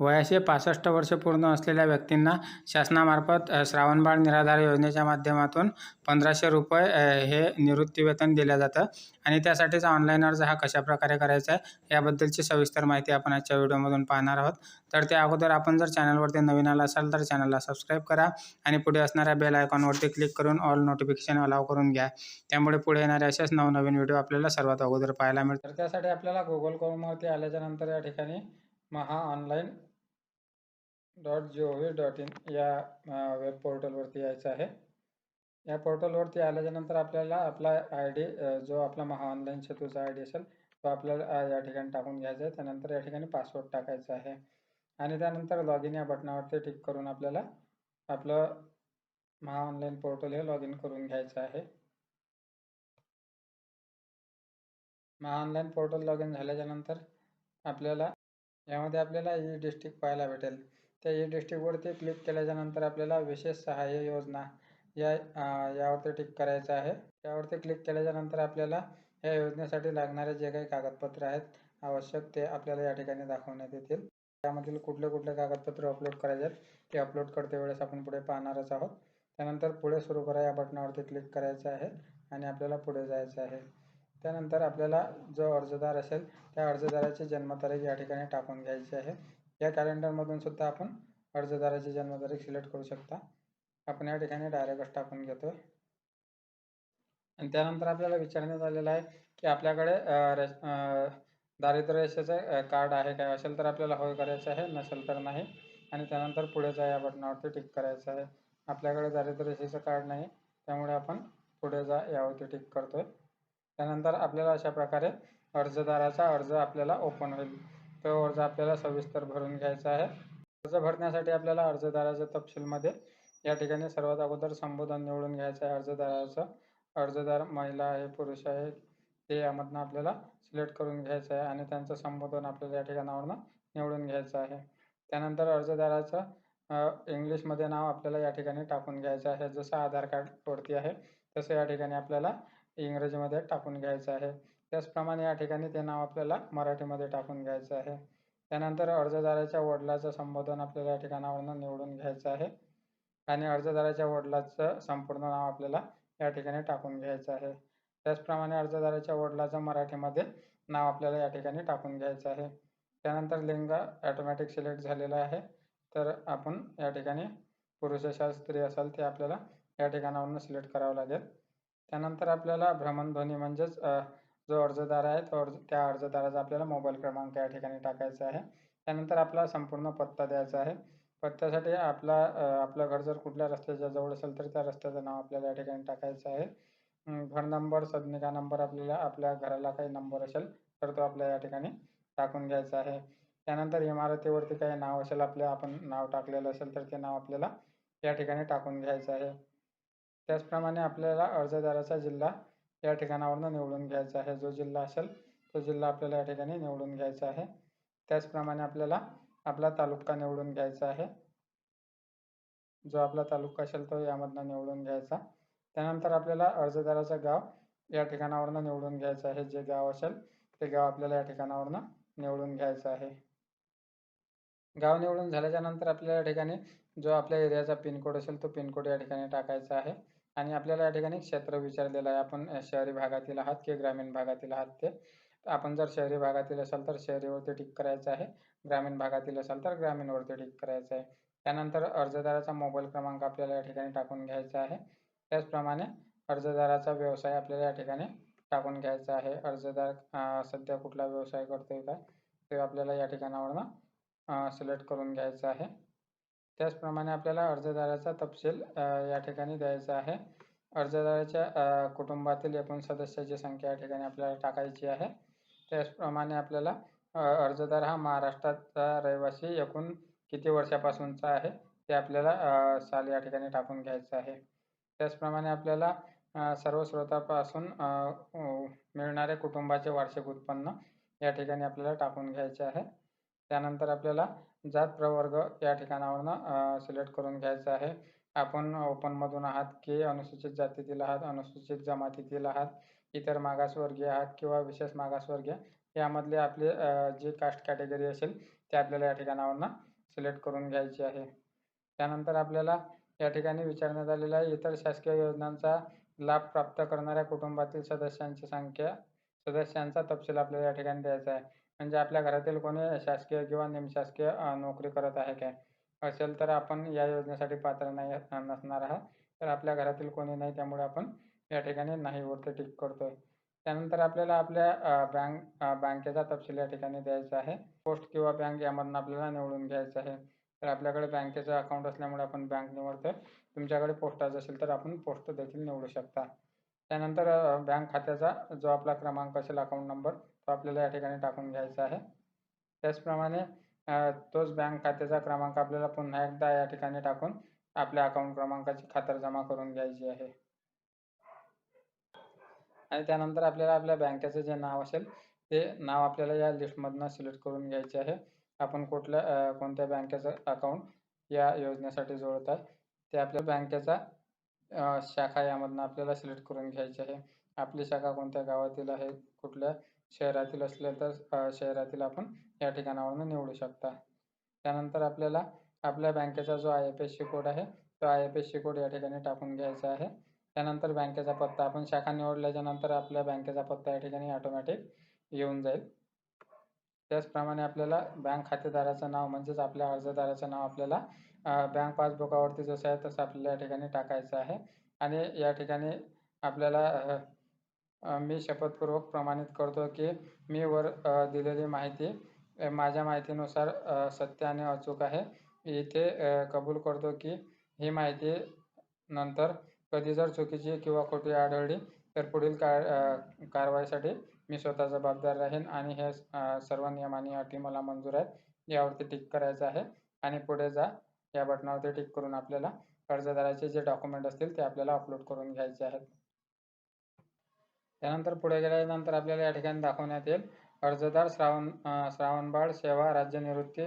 वयाचे पासष्ट वर्ष पूर्ण असलेल्या व्यक्तींना शासनामार्फत श्रावणबाळ निराधार योजनेच्या माध्यमातून पंधराशे रुपये हे निवृत्तीवेतन दिलं जातं. आणि त्यासाठीचा ऑनलाईन अर्ज हा कशाप्रकारे करायचा आहे याबद्दलची सविस्तर माहिती आपण आजच्या व्हिडिओमधून पाहणार आहोत. तर त्या अगोदर आपण जर चॅनलवरती नवीन आला असाल तर चॅनलला सबस्क्राईब करा आणि पुढे असणाऱ्या बेल आयकॉनवरती क्लिक करून ऑल नोटिफिकेशन अलाव करून घ्या. त्यामुळे पुढे येणारे असेच नवनवीन व्हिडिओ आपल्याला सर्वात अगोदर पाहायला मिळतात तर त्यासाठी आपल्याला गुगल क्रोमवरती आल्याच्यानंतर या ठिकाणी Maha online dot G O V dot in या वेब पोर्टलवरती यायचं आहे. या पोर्टलवरती आल्याच्यानंतर आपल्याला आपला आय डी जो आपला महा ऑनलाईन सेतूचा आय डी असेल तो आपल्याला या ठिकाणी टाकून घ्यायचा आहे. त्यानंतर या ठिकाणी पासवर्ड टाकायचा आहे. आणि त्यानंतर लॉग इन या बटनावरती टिक करून आपल्याला आपलं महा ऑनलाईन पोर्टल हे लॉग इन करून घ्यायचं आहे. Maha online portal log in झाल्याच्यानंतर आपल्याला यामध्ये आपल्याला ई डिस्ट्रिक्ट पाहायला भेटेल. त्या ई डिस्ट्रिक्टवरती क्लिक केल्याच्यानंतर आपल्याला विशेष सहाय्य योजना या यावरती टिक करायचं आहे. त्यावरती क्लिक केल्याच्यानंतर आपल्याला या योजनेसाठी लागणारे जे काही कागदपत्र आहेत आवश्यक ते आपल्याला या ठिकाणी दाखवण्यात येतील. त्यामधील कुठले कुठले कागदपत्र अपलोड करायचे आहेत ते अपलोड करते वेळेस आपण पुढे पाहणारच आहोत. त्यानंतर पुढे सुरू करा या बटनावरती क्लिक करायचं आहे आणि आपल्याला पुढे जायचं आहे. त्यानंतर आपल्याला जो अर्जदार असेल त्या अर्जदाराची जन्मतारीख या ठिकाणी टाकून घ्यायची आहे. या कॅलेंडरमधून सुद्धा आपण अर्जदाराची जन्मतारीख सिलेक्ट करू शकता. आपण या ठिकाणी डायरेक्टच टाकून घेतोय. आणि त्यानंतर आपल्याला विचारण्यात आलेलं आहे की आपल्याकडे दारिद्र्य रेषेचं कार्ड आहे काय? असेल तर आपल्याला होय करायचं आहे नसेल तर नाही. आणि त्यानंतर पुढे जा या बटनावरती टिक करायचं आहे. आपल्याकडे दारिद्र्य रेषेचं कार्ड नाही. त्यामुळे आपण पुढे जा यावरती टिक करतोय. त्यानंतर आपल्याला अशा प्रकारे अर्जदाराचा अर्ज आपल्याला ओपन होईल. तो अर्ज आपल्याला सविस्तर भरून घ्यायचा आहे. अर्ज भरण्यासाठी आपल्याला अर्जदाराच्या तपशीलमध्ये या ठिकाणी सर्वात अगोदर संबोधन निवडून घ्यायचं आहे. अर्जदाराचं अर्जदार महिला आहे पुरुष आहे ते यामधनं आपल्याला सिलेक्ट करून घ्यायचं आहे आणि त्यांचं संबोधन आपल्याला या ठिकाणावरनं निवडून घ्यायचं आहे. त्यानंतर अर्जदाराचं इंग्लिशमध्ये नाव आपल्याला या ठिकाणी टाकून घ्यायचं आहे. जसं आधार कार्डवरती आहे तसं या ठिकाणी आपल्याला इंग्रजीमध्ये टाकून घ्यायचं आहे. त्याचप्रमाणे या ठिकाणी ते नाव आपल्याला मराठीमध्ये टाकून घ्यायचं आहे. त्यानंतर अर्जदाराच्या वडिलाचं संबोधन आपल्याला या ठिकाणावरनं निवडून घ्यायचं आहे. आणि अर्जदाराच्या वडिलाचं संपूर्ण नाव आपल्याला या ठिकाणी टाकून घ्यायचं आहे. त्याचप्रमाणे अर्जदाराच्या वडिलाचं मराठीमध्ये नाव आपल्याला या ठिकाणी टाकून घ्यायचं आहे. त्यानंतर लिंग ॲटोमॅटिक सिलेक्ट झालेलं आहे. तर आपण या ठिकाणी पुरुष असाल स्त्री असाल ते आपल्याला या ठिकाणावरून सिलेक्ट करावं लागेल. त्यानंतर आपल्याला भ्रमणध्वनी म्हणजेच जो अर्जदार आहे तो अर्ज त्या अर्जदाराचा आपल्याला मोबाईल क्रमांक या ठिकाणी टाकायचा आहे. त्यानंतर आपला संपूर्ण पत्ता द्यायचा आहे. पत्त्यासाठी आपला आपलं घर जर कुठल्या रस्त्याच्या जवळ असेल तर त्या रस्त्याचं नाव आपल्याला या ठिकाणी टाकायचं आहे. घर नंबर सदनिका नंबर आपल्याला आपल्या घराला काही नंबर असेल तर तो आपल्या या ठिकाणी टाकून घ्यायचा आहे. त्यानंतर इमारतीवरती काही नाव असेल आपल्या आपण नाव टाकलेलं असेल तर ते नाव आपल्याला या ठिकाणी टाकून घ्यायचं आहे. त्याचप्रमाणे आपल्याला अर्जदाराचा जिल्हा या ठिकाणावरनं निवडून घ्यायचा आहे जो जिल्हा असेल तो जिल्हा आपल्याला या ठिकाणी निवडून घ्यायचा आहे. त्याचप्रमाणे आपल्याला आपला तालुका निवडून घ्यायचा आहे. जो आपला तालुका असेल तो यामधनं निवडून घ्यायचा. त्यानंतर आपल्याला अर्जदाराचं गाव या ठिकाणावरनं निवडून घ्यायचं आहे. जे गाव असेल ते गाव आपल्याला या ठिकाणावरून निवडून घ्यायचं आहे. गाव निवडून झाल्याच्यानंतर आपल्याला या ठिकाणी जो आपल्या एरियाचा पिनकोड असेल तो पिनकोड या ठिकाणी टाकायचा आहे. आणि आपल्याला या ठिकाणी क्षेत्र विचारलेलं आहे. आपण शहरी भागातील आहात की ग्रामीण भागातील आहात ते? आपण जर शहरी भागातील असाल तर शहरीवरती टिक करायचं आहे. ग्रामीण भागातील असाल तर ग्रामीणवरती टिक करायचं आहे. त्यानंतर अर्जदाराचा मोबाईल क्रमांक आपल्याला या ठिकाणी टाकून घ्यायचा आहे. त्याचप्रमाणे अर्जदाराचा व्यवसाय आपल्याला या ठिकाणी टाकून घ्यायचा आहे. अर्जदार सध्या कुठला व्यवसाय करतोय काय ते आपल्याला या ठिकाणावरनं सिलेक्ट करून घ्यायचं आहे. त्याचप्रमाणे आपल्याला अर्जदाराचा तपशील या ठिकाणी द्यायचा आहे. अर्जदाराच्या कुटुंबातील एकूण सदस्याची संख्या या ठिकाणी आपल्याला टाकायची आहे. त्याचप्रमाणे आपल्याला अर्जदार हा महाराष्ट्राचा रहिवासी एकूण किती वर्षापासूनचा आहे ते आपल्याला साल या ठिकाणी टाकून घ्यायचं आहे. त्याचप्रमाणे आपल्याला सर्व स्रोतापासून मिळणारे कुटुंबाचे वार्षिक उत्पन्न या ठिकाणी आपल्याला टाकून घ्यायचे आहे. त्यानंतर आपल्याला जात प्रवर्ग या ठिकाणावरनं सिलेक्ट करून घ्यायचं आहे. आपण ओपनमधून आहात की अनुसूचित जातीतील आहात अनुसूचित जमातीतील आहात इतर मागासवर्गीय आहात किंवा विशेष मागासवर्गीय यामधले आपले जे कास्ट कॅटेगरी असेल ते आपल्याला या ठिकाणावरनं सिलेक्ट करून घ्यायची आहे. त्यानंतर आपल्याला या ठिकाणी विचारण्यात आलेला आहे इतर शासकीय योजनांचा लाभ प्राप्त करणाऱ्या कुटुंबातील सदस्यांची संख्या सदस्यांचा तपशील आपल्याला या ठिकाणी द्यायचा आहे. म्हणजे आपल्या घरातील कोणी शासकीय किंवा निमशासकीय अ, नोकरी करत आहे काय? असेल तर आपण या योजनेसाठी पात्र नाही अ- नसणार आहात. तर आपल्या घरातील कोणी नाही त्यामुळे आपण या ठिकाणी नाही वरती टिक करतोय. त्यानंतर आपल्याला आपल्या अ, बँक अ, बँकेचा तपशील या ठिकाणी द्यायचा आहे. पोस्ट किंवा बँक यामधून आपल्याला निवडून घ्यायचं आहे. तर आपल्याकडे बँकेचं अकाउंट असल्यामुळे आपण बँक निवडतोय. तुमच्याकडे पोस्टाचं असेल तर आपण पोस्ट देखील निवडू शकता. त्यानंतर अ, बँक खात्याचा जो आपला क्रमांक असेल अकाउंट नंबर तो आपल्याला या ठिकाणी टाकून घ्यायचा आहे. त्याचप्रमाणे तोच बँक खात्याचा क्रमांक आपल्याला पुन्हा एकदा या ठिकाणी टाकून आपल्या अकाउंट क्रमांकाची खातर जमा करून घ्यायची आहे. आणि त्यानंतर आपल्याला आपल्या बँकेचं जे नाव असेल ते नाव आपल्याला या लिस्टमधनं सिलेक्ट करून घ्यायचे आहे. आपण कुठल्या कोणत्या बँकेचं अकाउंट या योजनेसाठी जोडत आहे ते आपल्या बँकेचा शाखा यामधनं आपल्याला सिलेक्ट करून घ्यायची आहे. आपली शाखा कोणत्या गावातील आहे कुठल्या शहरातील असले तर शहरातील आपण या ठिकाणावरून निवडू शकता. त्यानंतर आपल्याला आपल्या बँकेचा जो I F S C code आहे तो I F S C code या ठिकाणी टाकून घ्यायचा आहे. त्यानंतर बँकेचा पत्ता आपण शाखा निवडल्याच्या नंतर आपल्या बँकेचा पत्ता या ठिकाणी ऑटोमॅटिक येऊन जाईल. त्याचप्रमाणे आपल्याला बँक खातेदाराचं नाव म्हणजेच आपल्या अर्जदाराचं नाव आपल्याला बँक पासबुकावरती जसं आहे तसं आपल्याला या ठिकाणी टाकायचं आहे. आणि या ठिकाणी आपल्याला मी शपथपूर्वक प्रमाणित करतो की मी वर दिलेली माहिती माझ्या माहितीनुसार सत्य आणि अचूक आहे. इथे कबूल करतो की ही माहिती नंतर कधी जर चुकीची किंवा खोटी आढळली तर पुढील कार कारवाईसाठी मी स्वतः जबाबदार राहीन आणि हे सर्व नियम आणि अटी मला मंजूर आहेत. यावरती टिक करायचं आहे आणि पुढे जा. या बटनावरती टिक करून आपल्याला अर्जदाराचे जे डॉक्युमेंट असतील ते आपल्याला अपलोड करून घ्यायचे आहेत. त्यानंतर पुढे गेल्यानंतर आपल्याला या ठिकाणी दाखवण्यात येईल. अर्जदार श्रावण श्रावणबाळ सेवा राज्य निवृत्ती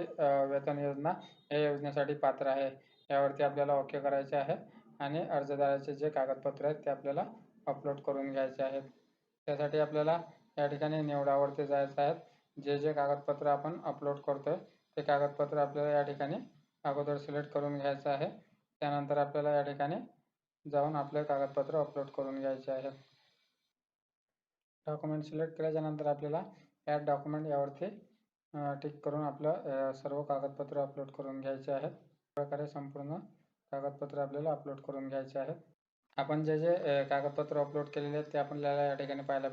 वेतन योजना या योजनेसाठी पात्र आहे. यावरती आपल्याला ओके करायचे आहे आणि अर्जदाराचे जे कागदपत्र आहेत ते आपल्याला अपलोड करून घ्यायचे आहेत. त्यासाठी आपल्याला या ठिकाणी निवडावरती जायचं आहे. जे जे कागदपत्र आपण अपलोड करतोय ते कागदपत्र आपल्याला या ठिकाणी अगोदर सिलेक्ट करून घ्यायचं आहे. त्यानंतर आपल्याला या ठिकाणी जाऊन आपले कागदपत्र अपलोड करून घ्यायचे आहे. डॉक्युमेंट सिलेक्ट केल्याच्या नंतर आपल्याला ॲड डॉक्युमेंट टिक करून आपलं सर्व कागदपत्र अपलोड करून घ्यायचे आहेत. संपूर्ण कागदपत्र आपल्याला अपलोड करून घ्यायचे जे जे कागदपत्र अपलोड केलेले आहेत ते आपल्याला या ठिकाणी पाहायला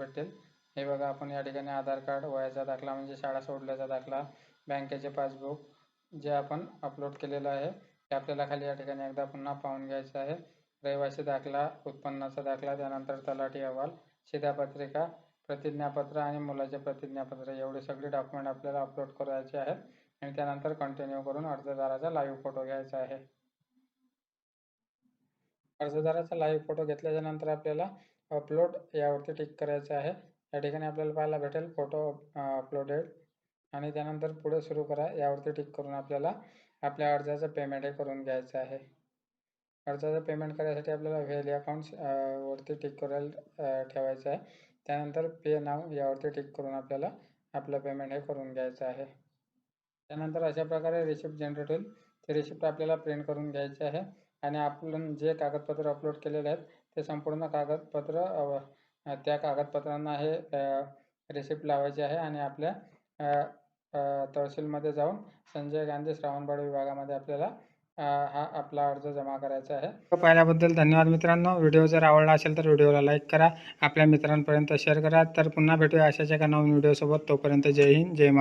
ठिकाणी आधार कार्ड, वयाचा दाखला शाळा सोडल्याचा दाखला, बँकेचे पासबुक जे आपण अपलोड आहे, ते आपल्याला खाली या ठिकाणी एकदा पुन्हा पाहून घ्यायचं आहे. दाखला, उत्पन्नाचा दाखला, त्यानंतर तलाठी अहवाल, शिधापत्रिका प्रतिज्ञापत्र आणि मुलाचे प्रतिज्ञापत्र एवढे सगळे डॉक्युमेंट आपल्याला अपलोड करायचे आहेत. आणि त्यानंतर कंटिन्यू करून अर्जदाराचा लाईव्ह फोटो घ्यायचा आहे. अर्जदाराचा लाईव्ह फोटो घेतल्याच्या नंतर आपल्याला अपलोड यावरती टिक करायचं आहे. या ठिकाणी आपल्याला पाहायला भेटेल फोटो अपलोडेड आणि त्यानंतर पुढे सुरू करा यावरती टिक करून आपल्याला आपल्या अर्जाचं पेमेंट हे करून घ्यायचं आहे. अर्जाचं पेमेंट करायसाठी आपल्याला व्हेल अकाउंट्स वरती टिक करायला ठेवायचं आहे. त्यानंतर पे नाव यावरती टिक करून आपल्याला आपलं पेमेंट हे करून घ्यायचं आहे. त्यानंतर अशा प्रकारे रिसिप्ट जनरेट होईल. ते रिसिप्ट आपल्याला प्रिंट करून घ्यायचे आहे. आणि आपण जे कागदपत्र अपलोड केलेले आहेत ते संपूर्ण कागदपत्र त्या कागदपत्रांना हे रिसिप्ट लावायचे आहे. आणि आपल्या तहसीलमध्ये जाऊन संजय गांधी श्रावणबाड विभागामध्ये आपल्याला अ, हा आपला अर्ज जमा करायचा आहे. पाहिल्याबद्दल धन्यवाद मित्रांनो. व्हिडिओ जर आवडला असेल तर व्हिडिओला लाईक करा. आपल्या मित्रांपर्यंत शेअर करा. तर पुन्हा भेटूया अशाच एका नवीन व्हिडिओसोबत. तोपर्यंत जय हिंद जय महाराष्ट्र